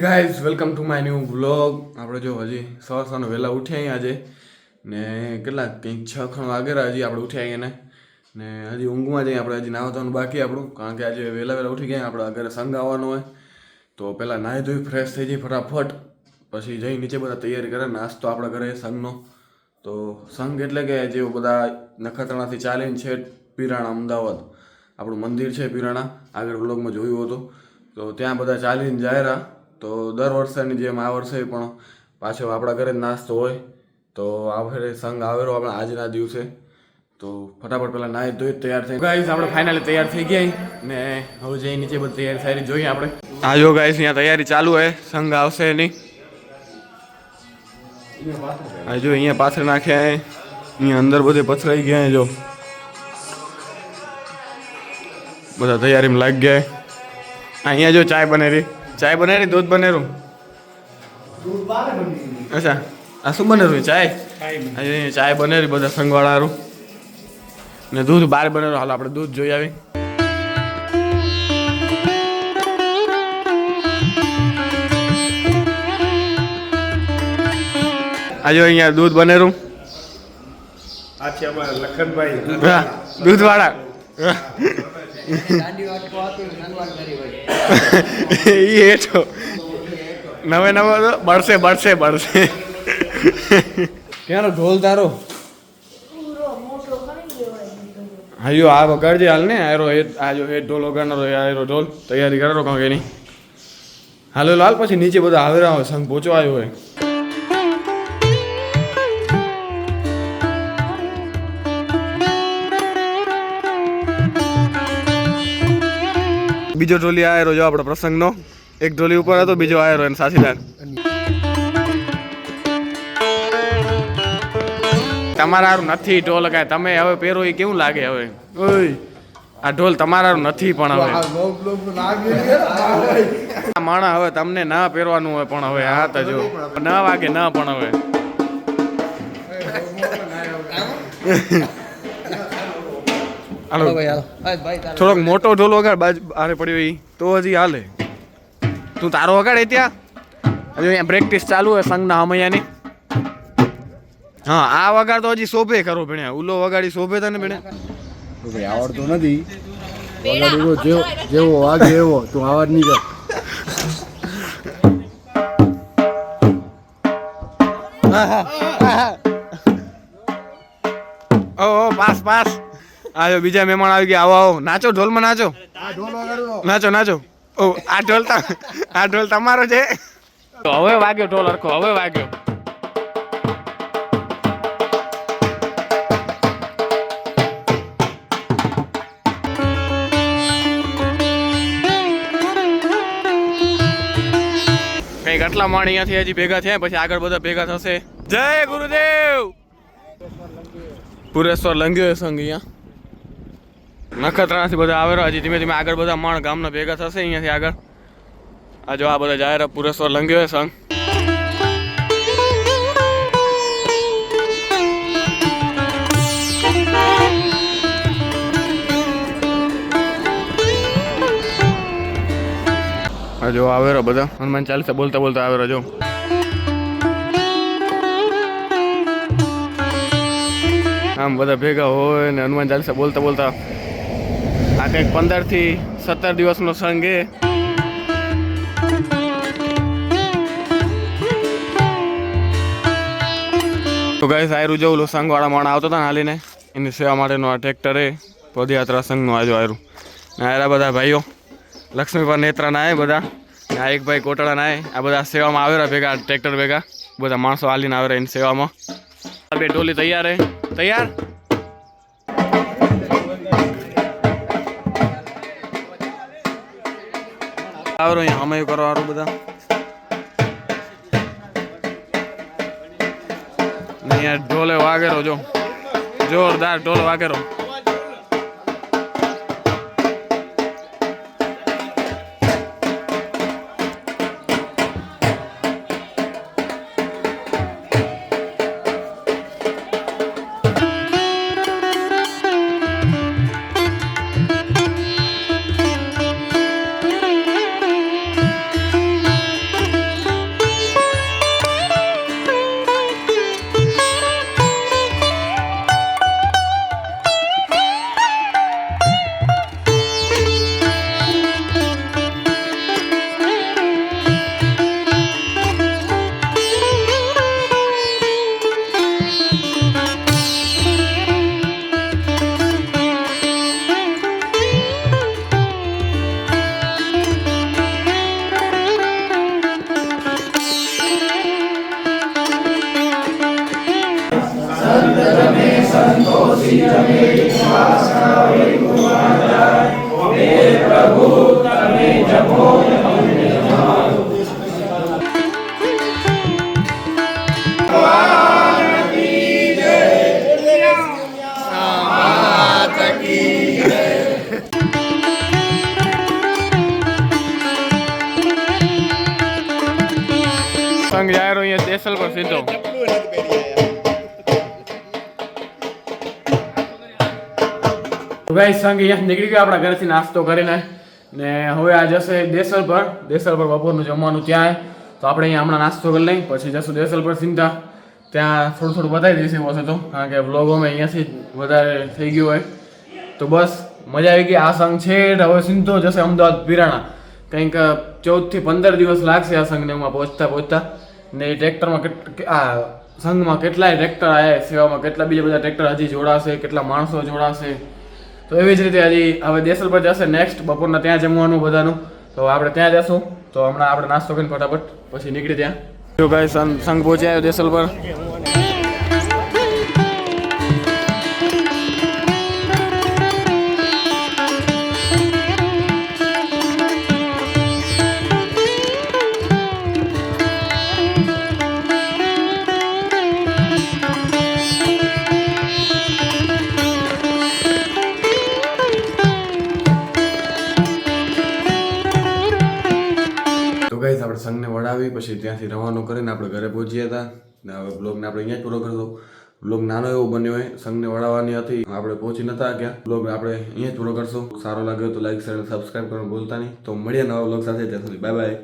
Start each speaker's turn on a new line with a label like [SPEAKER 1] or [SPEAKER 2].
[SPEAKER 1] Guys welcome to my new vlog આપણે જો હજી સવાર સવારનો વહેલા ઉઠ્યા આજે. ને કેટલા, કંઈક છ, ખણ વાગેરા હજી આપણે ઉઠ્યા અહીંયા ને હજી ઊંઘમાં જઈએ, આપણે હજી નાહવાનું બાકી આપણું. કારણ કે આજે વહેલા વહેલા ઉઠી ગયા, આપણે ઘરે સંઘ આવવાનું હોય. તો પહેલાં નાહી ધોઈ ફ્રેશ થઈ જઈએ ફટાફટ. પછી જઈ નીચે બધા તૈયારી કરે, નાસ્તો આપણા ઘરે સંઘનો. તો સંઘ એટલે કે જે બધા નખત્રાણાથી ચાલીને છે પીરાણા, અમદાવાદ. આપણું મંદિર છે પીરાણા. આગળ વ્લોગમાં જોયું હતું. તો ત્યાં બધા ચાલીને જાય તો દર વર્ષેની જેમ આ વર્ષે પણ પાછો આપણા ઘરે નાસ્તો હોય, તો આ વખતે સંઘ આવેલો આપણે આજના દિવસે. તો ફટાફટ પહેલાં નાહી ધોઈ તૈયાર થઈ. ગાઈસ આપણે ફાઇનલી તૈયાર થઈ ગયા ને હવે જઈ નીચે બધી તૈયારી સારી જોઈએ આપણે. હા, જો ગાઈસ અહીંયા તૈયારી ચાલુ હોય સંઘ આવશે એની હા, જો અહીંયા પાછળ નાખ્યા અહીંયા અંદર બધે પથરાઈ ગયા જો. બધા તૈયારીમાં લાગી ગયા. અહીંયા જો ચાય બનેરી ચાય બનેરી દૂધ બને રૂ અચ્છા. આ શું બને બનેરું ચાય ચાય ચાય બનેરી બધા સંગવાળારું. ને દૂધ બહાર બનેલું હાલ આપણે દૂધ જોઈ આવી. આજે અહીંયા દૂધ બનેરું
[SPEAKER 2] આ છે અમારા લખનભાઈ.
[SPEAKER 1] દૂધવાળા. એ નવે નવો તો બળશે બળશે બળશે. ક્યાંનો ઢોલ તારો? હાયો, આ વગાડજે હાલ ને આયરો એ આ જો હેઠ ઢોલ વગાડનારો આયરો ઢોલ. તૈયારી કરો કાં નહીં હાલો લાલ પછી નીચે બધા આવેરા હોય સંગ પહોંચવા આવ્યો હોય. બીજો ઢોલી આયરો જો આપણો પ્રસંગનો. એક ઢોલી ઉપર હતો બીજો આયરો એને સાથીદાર. તમારા હારું નથી ઢોલ કાંઈ. તમે હવે પહેરો એ કેવું લાગે હવે? ઓય. આ ઢોલ તમારા નથી પણ હવે. આ માણા હવે તમને ના પહેરવાનું હોય પણ હવે હા તો જો. ન વાગે ના પણ હવે. હાલો. થોડોક મોટો ઢોલ વગાડ બાજુ આરે પડ્યો એ તો હજી હાલે. તું તારો વગાડે ત્યાં? હજુ અહીંયા પ્રેક્ટિસ ચાલુ હોય સંઘના હમૈયાની. હા આ વગાડ તો હજી શોભે ખરો ભણ્યા ઉલો વગાડી શોભે તને ભણ્યા
[SPEAKER 2] ભાઈ આવડતો નથી. વગાડ્યો જેવો જેવો વાગે એવો તું આવડ નહીં કર
[SPEAKER 1] ઓ ઓ પાસ પાસ. આજો બીજા મહેમાન આવી ગયા. આવો આવો. નાચો ઢોલમાં નાચો. નાચો નાચો. ઓ આ ઢોલ આ ઢોલ તમારો છે. હવે વાગ્યો ઢોલ અરખો હવે વાગ્યો. કંઈક આટલા માણ અહીંયાથી હજી ભેગા થયા પછી આગળ બધા ભેગા થશે. જય ગુરુદેવ! પુરેશ્વર લંગ્યો સંઘ અહીંયા. નખત્રાણાથી બધા આવેલા હજી ધીમે ધીમે આગળ બધા માણ ગામના ભેગા થશે અહીંયાથી આગળ. આ જો આ બધા જાહેર પુરેશ્વર લંગ્યો સંઘ. જો આવેરો બધા. હનુમાન ચાલીસા બોલતા બોલતા આવેરો જો. આમ બધા ભેગા હોય ને હનુમાન ચાલીસા બોલતા બોલતા આ કંઈક પંદરથી સત્તર દિવસનો સંઘ એ. તો ગાઈસ આયરું જવું સંઘવાળા માણા આવતા હતા ને હાલીને, એની સેવા માટેનો આ ટ્રેક્ટર એ, પદયાત્રા સંઘનું આજો આયરું. આયરા બધા ભાઈઓ લક્ષ્મીપર નેત્રા નાય બધા આ એક ભાઈ કોટડા નાય, આ બધા સેવામાં આવેલા ભેગા ટ્રેક્ટર ભેગા. બધા માણસો હાલીને આવેલા એની સેવામાં. બે ટોલી તૈયાર હે. તૈયાર? આવરો અહીંયા અમે કરવાનું બધા. ને અહીંયા ઢોલે વાગેરો જો. જોરદાર ઢોલ વાગેરો. સંઘ જાય રહ્યો અહીંયા દેસલ પર સીધો ભાઈ સંઘ અહીંયા નીકળી ગયા આપણા ઘરેથી નાસ્તો કરીને. ને હવે આ જશે દેસલ પર દેસલ પર બપોરનું જમવાનું ત્યાં. તો આપણે અહીંયા હમણાં નાસ્તો કરી લઈએ પછી જશું દેસલ પર ચિંતા ત્યાં થોડું થોડું બતાવી દઈશું હશે તો, કારણ કે બ્લોગોમાં અહીંયાથી વધારે થઈ ગયું હોય. તો બસ, મજા આવી ગઈ. આ સંઘ છે હવે સિંધો જશે અમદાવાદ પીરાણા. કંઈક ચૌદથી પંદર દિવસ લાગશે આ સંઘને એમાં પહોંચતા પહોંચતા. ને એ ટ્રેક્ટરમાં કેટ આ સંઘમાં કેટલાય ટ્રેક્ટર આવ્યા સેવામાં કેટલા બીજા બધા ટ્રેક્ટર હજી જોડાશે, કેટલા માણસો જોડાશે. તો એવી જ રીતે હજી હવે દેસલ પર જશે નેક્સ્ટ બપોરના ત્યાં જમવાનું બધાનું. તો આપણે ત્યાં જશું. તો હમણાં આપણે નાસ્તો કરીને ફટાફટ પછી નીકળી ત્યાં. જો ગાય સંઘ પહોંચ્યા દેસલ પર. આપણે સંઘને વડાવી પછી ત્યાંથી રવાનો કરીને આપણે ઘરે પહોંચ્યા હતા. ને હવે બ્લોગને આપણે અહીંયા જ પૂરો કરતો બ્લોગ નાનો એવો બન્યો હોય સંઘને વડાવવાની હતી. આપણે પહોંચી નતા ગયા. બ્લોગ આપણે અહીંયા જ પૂરો કરશું. સારો લાગ્યો તો લાઈક શેર સબસ્ક્રાઈબ કરવાનું ભૂલતા નહીં. તો મળીએ નવા બ્લોગ સાથે. ત્યાં સુધી બાય બાય